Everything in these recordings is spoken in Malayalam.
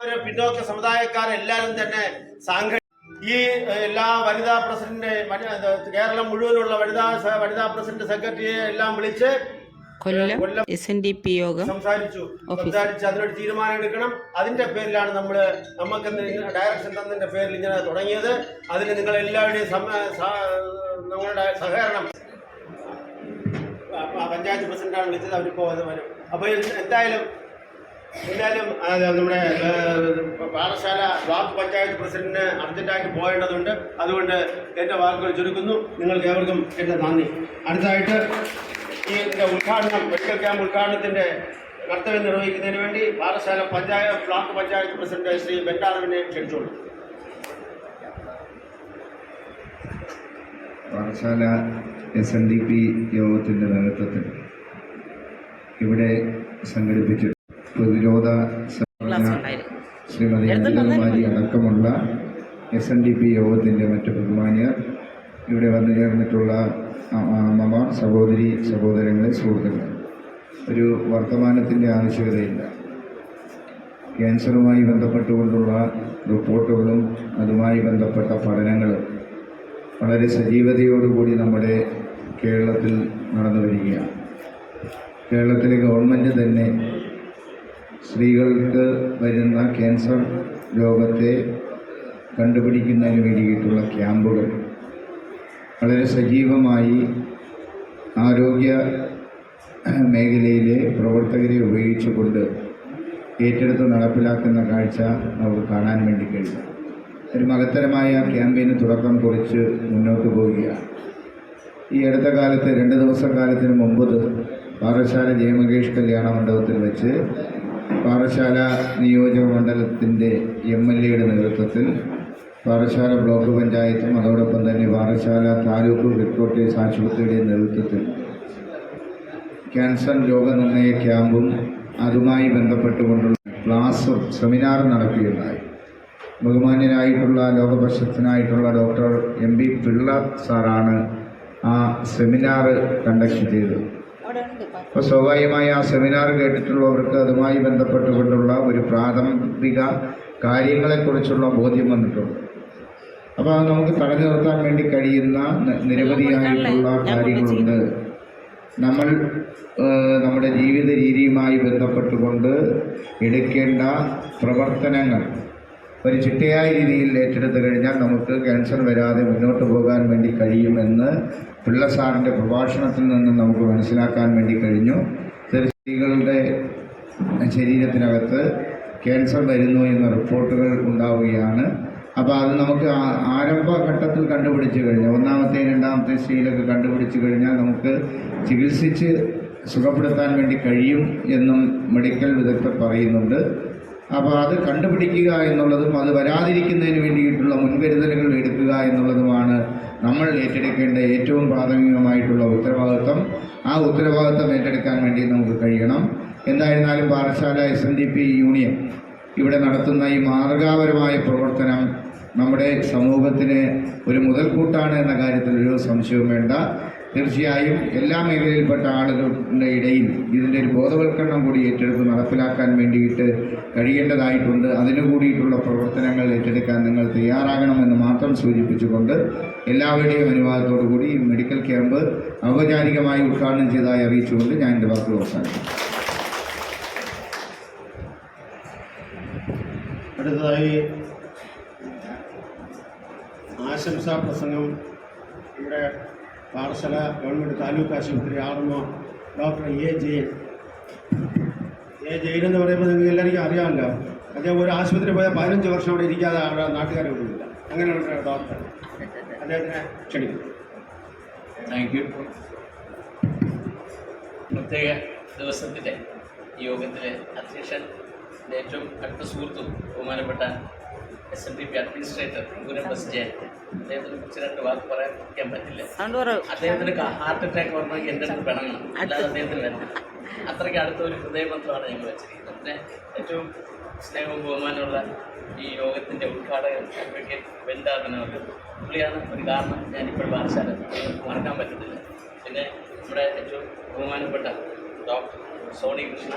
ഒരു പിന്നോക്ക സമുദായക്കാരെല്ലാരും തന്നെ സാങ്ക ഈ എല്ലാ വനിതാ പ്രസിഡന്റ് കേരളം മുഴുവനുള്ള വനിതാ വനിതാ പ്രസിഡന്റ് സെക്രട്ടറിയെ എല്ലാം വിളിച്ച് Kollam S N D P യോഗം സംസാരിച്ചു. സംസാരിച്ച് അതിനൊരു തീരുമാനം എടുക്കണം. അതിന്റെ പേരിലാണ് നമ്മൾ നമുക്ക് ഡയറക്ഷൻ തന്നതിന്റെ പേരിൽ ഇങ്ങനെ തുടങ്ങിയത്. അതിന് നിങ്ങൾ എല്ലാവരുടെയും നിങ്ങളുടെ സഹകരണം. പഞ്ചായത്ത് പ്രസിഡന്റാണ് വിളിച്ചത് അവരിപ്പോ അത് വരും. അപ്പോൾ എന്തായാലും എന്തായാലും നമ്മുടെ പാഠശാല ബ്ലോക്ക് പഞ്ചായത്ത് പ്രസിഡന്റിന് അർജന്റായിട്ട് പോകേണ്ടതുണ്ട്. അതുകൊണ്ട് എന്റെ വാക്കുകൾ ചുരുക്കുന്നു. നിങ്ങൾക്ക് ഏവർക്കും എന്റെ നന്ദി. അടുത്തായിട്ട് ഈ ഉദ്ഘാടനം മെഡിക്കൽ ക്യാമ്പ് ഉദ്ഘാടനത്തിന്റെ കർത്തവ്യം നിർവഹിക്കുന്നതിന് വേണ്ടി പാഠശാല പഞ്ചായത്ത് ബ്ലോക്ക് പഞ്ചായത്ത് പ്രസിഡന്റ് ശ്രീ ബെറ്റാറവിനെ ക്ഷണിച്ചോളൂ പാഠശാല എസ് എൻ ഡി പി യോഗത്തിന്റെ നേതൃത്വത്തിൽ ഇവിടെ സംഘടിപ്പിച്ചു പ്രതിരോധ ശ്രീമതി അനിതകുമാരി അടക്കമുള്ള എസ് എൻ ഡി പി യോഗത്തിന്റെ മറ്റ് ബഹുമാനിയർ ഇവിടെ വന്നു ചേർന്നിട്ടുള്ള അമ്മമാർ സഹോദരി സഹോദരങ്ങളെ സുഹൃത്തുക്കൾ ഒരു വർത്തമാനത്തിന്റെ ആവശ്യകതയില്ല. ക്യാൻസറുമായി ബന്ധപ്പെട്ടുകൊണ്ടുള്ള റിപ്പോർട്ടുകളും അതുമായി ബന്ധപ്പെട്ട പഠനങ്ങളും വളരെ സജീവതയോടുകൂടി നമ്മുടെ കേരളത്തിൽ നടന്നു വരികയാണ്. കേരളത്തിലെ ഗവൺമെന്റ് തന്നെ സ്ത്രീകൾക്ക് വരുന്ന ക്യാൻസർ രോഗത്തെ കണ്ടുപിടിക്കുന്നതിന് വേണ്ടിയിട്ടുള്ള ക്യാമ്പുകൾ. വളരെ സജീവമായി ആരോഗ്യ മേഖലയിലെ പ്രവർത്തകരെ ഉപയോഗിച്ചുകൊണ്ട് ഏറ്റെടുത്ത് നടപ്പിലാക്കുന്ന കാഴ്ച നമുക്ക് കാണാൻ വേണ്ടി കഴിയും ഒരു മഹത്തരമായ ക്യാമ്പയിന് തുടക്കം കുറിച്ച് മുന്നോട്ട് പോവുകയാണ്. ഈ അടുത്ത കാലത്ത് രണ്ട് ദിവസം കാലത്തിന് മുമ്പ് പാറശാല ജയമകേഷ് കല്യാണ മണ്ഡപത്തിൽ വെച്ച് പാറശാല നിയോജക മണ്ഡലത്തിന്റെ എം എൽ എയുടെ നേതൃത്വത്തിൽ പാറശാല ബ്ലോക്ക് പഞ്ചായത്തും അതോടൊപ്പം തന്നെ പാറശാല താലൂക്ക് ഹെഡ്ക്വാർട്ടേഴ്സ് ആശുപത്രിയുടെയും നേതൃത്വത്തിൽ ക്യാൻസർ രോഗനിർണയ ക്യാമ്പും അതുമായി ബന്ധപ്പെട്ടുകൊണ്ടുള്ള ക്ലാസ്സും സെമിനാറും നടക്കുകയുണ്ടായി. ബഹുമാന്യനായിട്ടുള്ള ലോകപ്രശസ്തനായിട്ടുള്ള ഡോക്ടർ എം പി പിള്ള സാറാണ് ആ സെമിനാർ കണ്ടക്ട് ചെയ്തത്. അപ്പോൾ സ്വാഭാവികമായി ആ സെമിനാർ കേട്ടിട്ടുള്ളവർക്ക് അതുമായി ബന്ധപ്പെട്ടുകൊണ്ടുള്ള ഒരു പ്രാഥമിക കാര്യങ്ങളെക്കുറിച്ചുള്ള ബോധ്യം വന്നിട്ടുണ്ട്. അപ്പോൾ അത് നമുക്ക് തടഞ്ഞു നിർത്താൻ വേണ്ടി കഴിയുന്ന നിരവധിയായിട്ടുള്ള കാര്യങ്ങളുണ്ട്. നമ്മൾ നമ്മുടെ ജീവിത രീതിയുമായി ബന്ധപ്പെട്ടുകൊണ്ട് എടുക്കേണ്ട പ്രവർത്തനങ്ങൾ ഒരു ചിട്ടയായ രീതിയിൽ ഏറ്റെടുത്തു കഴിഞ്ഞാൽ നമുക്ക് ക്യാൻസർ വരാതെ മുന്നോട്ട് പോകാൻ വേണ്ടി കഴിയുമെന്ന് പിള്ള സാറിന്റെ പ്രഭാഷണത്തിൽ നിന്ന് നമുക്ക് മനസ്സിലാക്കാൻ വേണ്ടി കഴിഞ്ഞു. സ്ത്രീകളുടെ ശരീരത്തിനകത്ത് ക്യാൻസർ വരുന്നു എന്ന റിപ്പോർട്ടുകൾ ഉണ്ടാവുകയാണ്. അപ്പോൾ അത് നമുക്ക് ആരംഭഘട്ടത്തിൽ കണ്ടുപിടിച്ച് കഴിഞ്ഞാൽ ഒന്നാമത്തെയും രണ്ടാമത്തെ സ്റ്റേജിലൊക്കെ കണ്ടുപിടിച്ച് കഴിഞ്ഞാൽ നമുക്ക് ചികിത്സിച്ച് സുഖപ്പെടുത്താൻ വേണ്ടി കഴിയും എന്നും മെഡിക്കൽ വിദഗ്ധർ പറയുന്നുണ്ട്. അപ്പോൾ അത് കണ്ടുപിടിക്കുക എന്നുള്ളതും അത് വരാതിരിക്കുന്നതിന് വേണ്ടിയിട്ടുള്ള മുൻകരുതലുകൾ എടുക്കുക എന്നുള്ളതുമാണ് നമ്മൾ ഏറ്റെടുക്കേണ്ട ഏറ്റവും പ്രാഥമികമായിട്ടുള്ള ഉത്തരവാദിത്വം. ആ ഉത്തരവാദിത്വം ഏറ്റെടുക്കാൻ വേണ്ടി നമുക്ക് കഴിയണം. എന്തായിരുന്നാലും പാഠശാല S N D P union ഇവിടെ നടത്തുന്ന ഈ മാതൃകാപരമായ പ്രവർത്തനം നമ്മുടെ സമൂഹത്തിന് ഒരു മുതൽക്കൂട്ടാണ് എന്ന കാര്യത്തിൽ ഒരു സംശയവും വേണ്ട. തീർച്ചയായും എല്ലാ മേഖലയിൽപ്പെട്ട ആളുകളുടെ ഇടയിൽ ഇതിന്റെ ഒരു ബോധവൽക്കരണം കൂടി ഏറ്റെടുത്ത് നടപ്പിലാക്കാൻ വേണ്ടിയിട്ട് കഴിയേണ്ടതായിട്ടുണ്ട്. അതിനു കൂടിയിട്ടുള്ള പ്രവർത്തനങ്ങൾ ഏറ്റെടുക്കാൻ നിങ്ങൾ തയ്യാറാകണമെന്ന് മാത്രം സൂചിപ്പിച്ചുകൊണ്ട് എല്ലാവരുടെയും അനുവാദത്തോടു കൂടി ഈ മെഡിക്കൽ ക്യാമ്പ് ഔപചാരികമായി ഉദ്ഘാടനം ചെയ്തതായി അറിയിച്ചുകൊണ്ട് ഞാൻ എന്റെ വാക്കുകൾ അവസാനിക്കും അടുത്തതായി ആശംസാ പ്രസംഗം ഇവിടെ പാറശാല ഗവൺമെന്റ് താലൂക്ക് ആശുപത്രി R M O doctor A Jayan A Jayan എന്ന് പറയുമ്പോൾ നിങ്ങൾക്ക് എല്ലാവർക്കും അറിയാമല്ലോ. അദ്ദേഹം ഒരു ആശുപത്രി പോയാൽ പതിനഞ്ച് വർഷം അവിടെ ഇരിക്കാതെ അവിടെ നാട്ടുകാരെ വിടുന്നില്ല. അങ്ങനെയുള്ള ഡോക്ടർ. അദ്ദേഹത്തിനെ ക്ഷണിക്കുന്നു. താങ്ക് യു പ്രത്യേക ദിവസത്തിലെ ഈ യോഗത്തിലെ അധ്യക്ഷൻ ഏറ്റവും അടുത്ത സുഹൃത്തും ബഹുമാനപ്പെട്ട S N D P administrator Pooram ബസ് ജയൻ അദ്ദേഹത്തിനെ കുറിച്ച് രണ്ട് വാക്ക് പറയാൻ പറ്റില്ല. അദ്ദേഹത്തിന് ഹാർട്ട് അറ്റാക്ക് വന്നാൽ എന്റെ അടുത്ത് പിണങ്ങണം അല്ലാതെ അദ്ദേഹത്തിന് വരണം അത്രയ്ക്ക് അടുത്ത ഒരു ഹൃദയമന്ത്രമാണ് ഞങ്ങൾ വെച്ചിരിക്കുന്നത്. പിന്നെ ഏറ്റവും സ്നേഹവും ബഹുമാനമുള്ള ഈ യോഗത്തിന്റെ ഉദ്ഘാടകൻ അഡ്വക്കേറ്റ് വെന്താതനവർ പുള്ളിയാണ് ഒരു കാരണം. ഞാനിപ്പോഴും പാറശാല മറക്കാൻ പറ്റത്തില്ല. പിന്നെ നമ്മുടെ ഏറ്റവും ബഹുമാനപ്പെട്ട ഡോക്ടർ സോണി കൃഷ്ണ.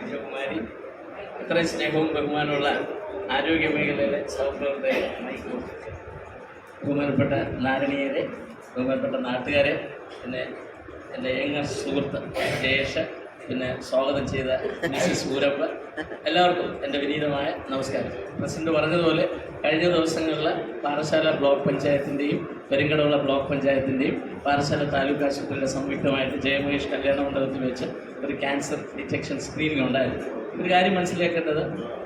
വിജയകുമാരി ഇത്രയും സ്നേഹവും ബഹുമാനമുള്ള ആരോഗ്യ മേഖലയിലെ സഹപ്രവർത്തകരെ ബഹുമാനപ്പെട്ട നാരണീയരെ ബഹുമാനപ്പെട്ട നാട്ടുകാരെ പിന്നെ എന്റെ യങ്ങർ സുഹൃത്ത് ജയേഷ് പിന്നെ സ്വാഗതം ചെയ്ത മിസ്സിസ് ഊരപ്പ എല്ലാവർക്കും എന്റെ വിനീതമായ നമസ്കാരം. പ്രസിഡന്റ് പറഞ്ഞതുപോലെ കഴിഞ്ഞ ദിവസങ്ങളിൽ പാറശാല ബ്ലോക്ക് പഞ്ചായത്തിന്റെയും പെരുങ്കടവുള്ള ബ്ലോക്ക് പഞ്ചായത്തിന്റെയും പാറശാല താലൂക്ക് ആശുപത്രിയുടെ സംയുക്തമായിട്ട് ജയമഹേഷ് കല്യാണ മണ്ഡലത്തിൽ വെച്ച് ഒരു ക്യാൻസർ ഡിറ്റക്ഷൻ സ്ക്രീനിംഗ് ഉണ്ടായിരുന്നു. ഒരു കാര്യം മനസ്സിലാക്കേണ്ടത്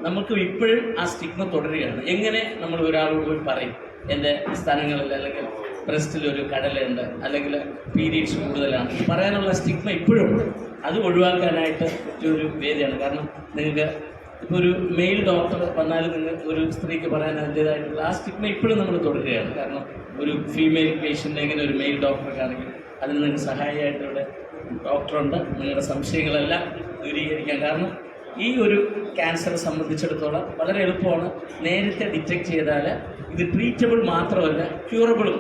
നമുക്ക് ഇപ്പോഴും ആ സ്റ്റിഗ്മ തുടരുകയാണ്. എങ്ങനെ നമ്മൾ ഒരാളോട് പോയി പറയും? എന്റെ സ്ഥലങ്ങളിൽ അല്ലെങ്കിൽ ബ്രസ്റ്റിൽ ഒരു കടലുണ്ട് അല്ലെങ്കിൽ പീരീഡ്സ് കൂടുതലാണ്. പറയാനുള്ള സ്റ്റിഗ്മ ഇപ്പോഴും അത് ഒഴിവാക്കാനായിട്ട് ഒരു വേദിയാണ്. കാരണം നിങ്ങൾക്ക് ഇപ്പോൾ ഒരു മെയിൽ ഡോക്ടർ വന്നാൽ നിങ്ങൾ ഒരു സ്ത്രീക്ക് പറയാൻ അതിന്റേതായിട്ടുള്ള ആ സ്റ്റിഗ്മ ഇപ്പോഴും നമ്മൾ തുടരുകയാണ്. കാരണം ഒരു ഫീമെയിൽ പേഷ്യന്റ് എങ്ങനെ ഒരു മെയിൽ ഡോക്ടർക്കാണെങ്കിൽ അതിന് നിങ്ങൾക്ക് സഹായിയായിട്ടിവിടെ ഡോക്ടറുണ്ട് നിങ്ങളുടെ സംശയങ്ങളെല്ലാം ദൂരീകരിക്കാൻ കാരണം ഈ ഒരു ക്യാൻസറെ സംബന്ധിച്ചിടത്തോളം വളരെ എളുപ്പമാണ് നേരത്തെ ഡിറ്റക്ട് ചെയ്താൽ ഇത് ട്രീറ്റബിൾ മാത്രമല്ല ക്യൂറബിളും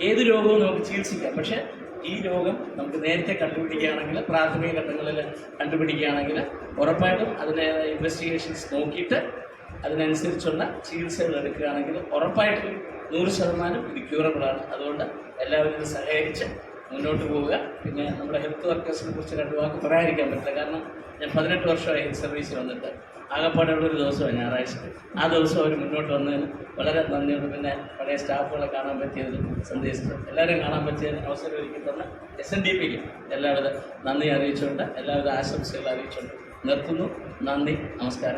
ഏത് രോഗവും നമുക്ക് ചികിത്സിക്കാം. പക്ഷേ ഈ രോഗം നമുക്ക് നേരത്തെ കണ്ടുപിടിക്കുകയാണെങ്കിൽ പ്രാഥമിക ഘട്ടങ്ങളിൽ കണ്ടുപിടിക്കുകയാണെങ്കിൽ ഉറപ്പായിട്ടും അതിന്റെ ഇൻവെസ്റ്റിഗേഷൻസ് നോക്കിയിട്ട് അതിനനുസരിച്ചുള്ള ചികിത്സകൾ എടുക്കുകയാണെങ്കിൽ ഉറപ്പായിട്ടും നൂറ് ശതമാനം ഇത് ക്യൂറബിളാണ് അതുകൊണ്ട് എല്ലാവരും സഹകരിച്ച് മുന്നോട്ട് പോവുക. പിന്നെ നമ്മുടെ ഹെൽത്ത് വർക്കേഴ്സിനെ കുറിച്ച് രണ്ട് വാക്ക് പറയാതിരിക്കാൻ പറ്റില്ല. കാരണം ഞാൻ പതിനെട്ട് വർഷമായി ഹെൽത്ത് സർവീസിൽ വന്നിട്ട് ആകപ്പാടെയുള്ള ഒരു ദിവസമാണ് ഞായറാഴ്ച. ആ ദിവസം അവർ മുന്നോട്ട് വന്നതിന് വളരെ നന്ദിയുണ്ട്. പിന്നെ പഴയ സ്റ്റാഫുകളെ കാണാൻ പറ്റിയതിൽ സന്ദേശിച്ചിട്ടുണ്ട് എല്ലാവരെയും കാണാൻ പറ്റിയതിന് അവസരം ഒരുക്കി തന്ന എസ് എൻ ഡി പിക്ക് എല്ലാവിധ നന്ദി അറിയിച്ചുകൊണ്ട് എല്ലാവിധ ആശംസകൾ അറിയിച്ചുകൊണ്ട് നിർത്തുന്നു. നന്ദി. നമസ്കാരം.